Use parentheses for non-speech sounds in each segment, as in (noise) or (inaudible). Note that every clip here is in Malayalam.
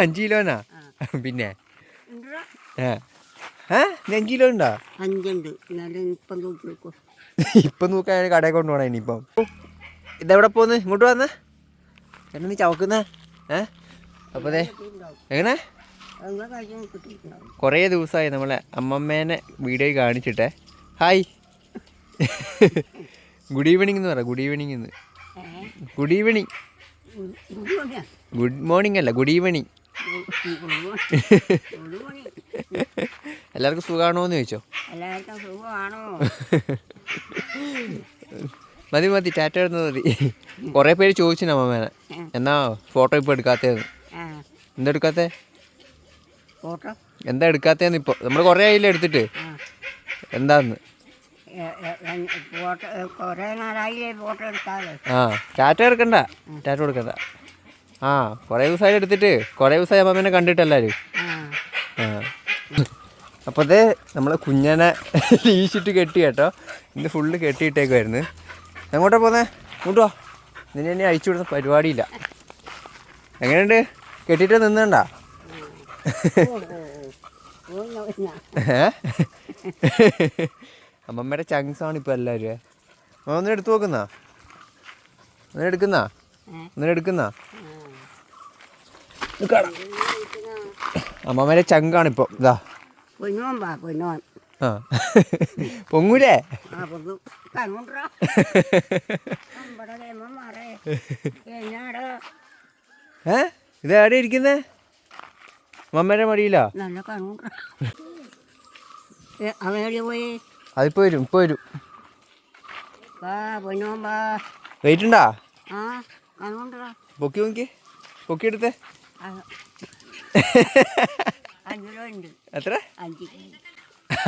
അഞ്ച് കിലോനാ പിന്നെ? അഞ്ച് കിലോ ഉണ്ടോ അഞ്ചുണ്ട്. ഇപ്പം നോക്കാൻ കടയിൽ കൊണ്ടുപോകണം ഇനിയിപ്പം. ഇതെവിടെ പോന്ന്? ഇങ്ങോട്ട് വന്ന്? എന്നെ നീ ചവക്കുന്നേ ഏ? അപ്പോൾ ദേ എങ്ങനെ? കുറേ ദിവസമായി നമ്മളെ അമ്മമ്മേനെ വീഡിയോ കാണിച്ചിട്ടെ. ഹായ്. ഗുഡ് ഈവനിങ് എന്ന് പറ ഗുഡ് ഈവനിങ് എന്ന്. Good evening good morning. അല്ല ഗുഡ് ഈവനിങ് (laughs) എല്ലാവർക്കും സുഖമാണോ എന്ന് ചോദിച്ചോ? എല്ലാവർക്കും സുഖമാണോ? മതി മതി ടാറ്റ എഴുതുന്നത് മതി. കുറേ പേര് ചോദിച്ചു അമ്മമ്മേനെ. എന്നാ ഫോട്ടോ ഇപ്പോൾ എടുക്കാത്തേന്ന്? എന്താ എടുക്കാത്തേ? ഫോട്ടോ? എന്താ എടുക്കാത്തേന്ന് ഇപ്പോൾ നമ്മൾ കുറേ ആയില്ലേ എടുത്തിട്ട്? എന്താന്ന്? ആ ടാറ്റ എടുക്കണ്ട. ടാറ്റ കൊടുക്കണ്ട. ആ കുറേ ദിവസമായി എടുത്തിട്ട്. കുറേ ദിവസമായി അമ്മമ്മേനെ കണ്ടിട്ട് എല്ലാവരും ആ. അപ്പോൾ അതേ നമ്മൾ കുഞ്ഞനെ ലീശിട്ട് കെട്ടി കേട്ടോ. ഇന്ന് ഫുള്ള് കെട്ടിയിട്ടേക്കുമായിരുന്നു എങ്ങോട്ടാ പോന്നേ? ഇങ്ങോട്ട് വാ. നിന്നെ എന്നെ അഴിച്ചു വിടുന്ന പരിപാടിയില്ല. എങ്ങനെയുണ്ട്? കെട്ടിയിട്ട് നിന്നണ്ട? അമ്മമ്മയുടെ ചങ്സ് ആണ് ഇപ്പോൾ എല്ലാവരും അമ്മ ഒന്നും എടുത്തു നോക്കുന്നാ ഒന്നും എടുക്കുന്നാ ആ. അമ്മമ്മയുടെ ചങ്കാണ് ഇപ്പോൾ ഇതാ പൊന്നോൻ വാ പൊന്നോൻ. ആ. പൊങ്ങൂലേ? ഏ? ഇത് എവിടെ ഇരിക്കുന്നേ? അമ്മമ്മയുടെ മടിയിലാ? അതിപ്പോ വരും ഇപ്പൊ വരും. വെയിറ്റ് ഉണ്ടാ പൊക്കി നോക്കി പൊക്കി എടുത്തേ. (laughs) എത്ര?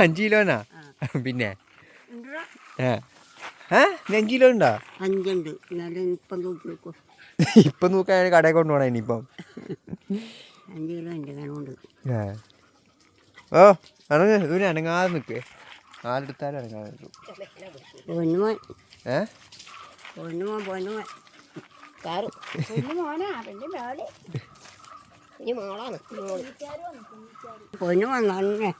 അഞ്ച് കിലോനാ. പിന്നെ? അഞ്ച് കിലോ ഉണ്ടാ? അഞ്ചുണ്ട്. ഇപ്പം നോക്കി നോക്കാൻ (laughs) കടയിൽ കൊണ്ടുപോകണം ഇനിയിപ്പം. അഞ്ച് കിലോ ഉണ്ട്. ഓ അനങ്ങ ഇവന് അനങ്ങാതെ നിൽക്ക്. ആരെടുത്താലും അനങ്ങാതെ നിൽക്കും. പൊന്നുമോൻ ഏ? പൊന്നുമോൻ പൊന്നുമോൻ കാറ്. (laughs) പൊന്നുമോനാ പിന്നെ മേളി. ഇനി മോളാണ് പൊന്നുമോൻ തന്നെ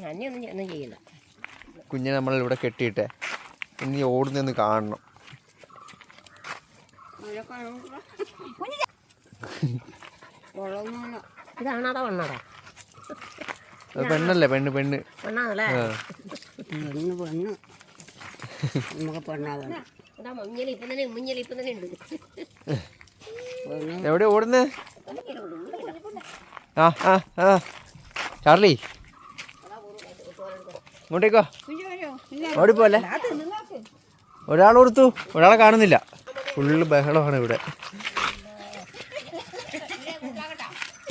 ഞാനൊന്നും ഒന്നും ചെയ്യില്ല. കുഞ്ഞിനെ നമ്മളിവിടെ കെട്ടിയിട്ടെ. ഇനി ഓടുന്നെന്ന് കാണണം. ഇതാണാടാ വണ്ണാടാ പെണ്ണല്ലേ? പെണ്ണ് പെണ്ണ്. പെണ്ണാണല്ലേ. പെണ്ണ് പെണ്ണ്. നമുക്ക് പെണ്ണാകണം മഞ്ഞൾ ഇപ്പം തന്നെ മഞ്ഞൾ ഇപ്പം തന്നെ ഉണ്ട്. എവിടെ ഓടുന്നത് ആ ആ ആ. ചാർലി. ഇങ്ങോട്ടേക്കോ. ഓടിപ്പോലെ ഒരാൾ കൊടുത്തു ഒരാളെ കാണുന്നില്ല. ഫുള്ള് ബഹളമാണ് ഇവിടെ.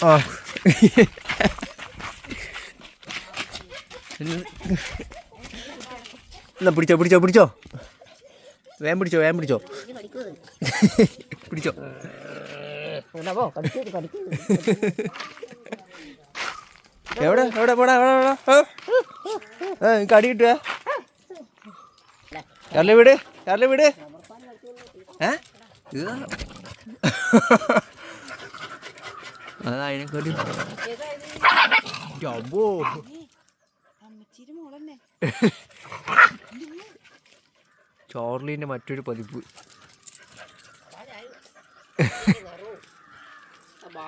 ആ. എന്നാ പിടിച്ചോ പിടിച്ചോ പിടിച്ചോ. വേം പിടിച്ചോ വേം പിടിച്ചോ. പിടിച്ചോ. എവിടെ? എവിടെ പോടാ എവിടെ എവിടെ? ഏ? അടി കിട്ടുക ചാർലി വീട് ചാർലി വീട്. ഏ? ഇതാ അതാ അതിനെക്കാട്ടി അമ്പോ. ചോർലിന്റെ മറ്റൊരു പതിപ്പ്.